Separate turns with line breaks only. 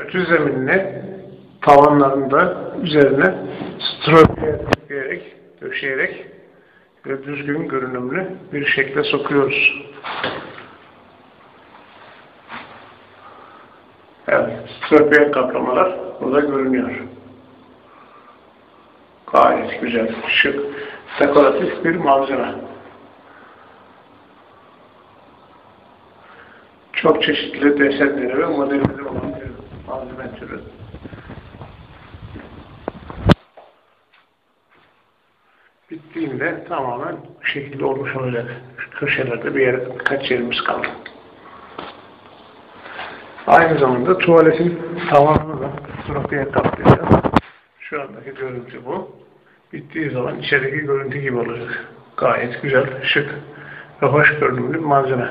Kötü zeminine tavanlarında üzerine strobiye döşeyerek, döşeyerek ve düzgün görünümlü bir şekle sokuyoruz. Evet, strobiye kaplamalar burada görünüyor. Gayet güzel, şık, dekoratif bir malzeme. Çok çeşitli desenleri ve modelleri olan bir malzeme türü. Bittiğinde tamamen şekilde olmuş. Şu köşelerde bir yer, birkaç yerimiz kaldı. Aynı zamanda tuvaletin tavanını da strofiye kaplayacağız. Şu andaki görüntü bu. Bittiği zaman içerideki görüntü gibi olacak. Gayet güzel, şık ve hoş görünümlü malzeme.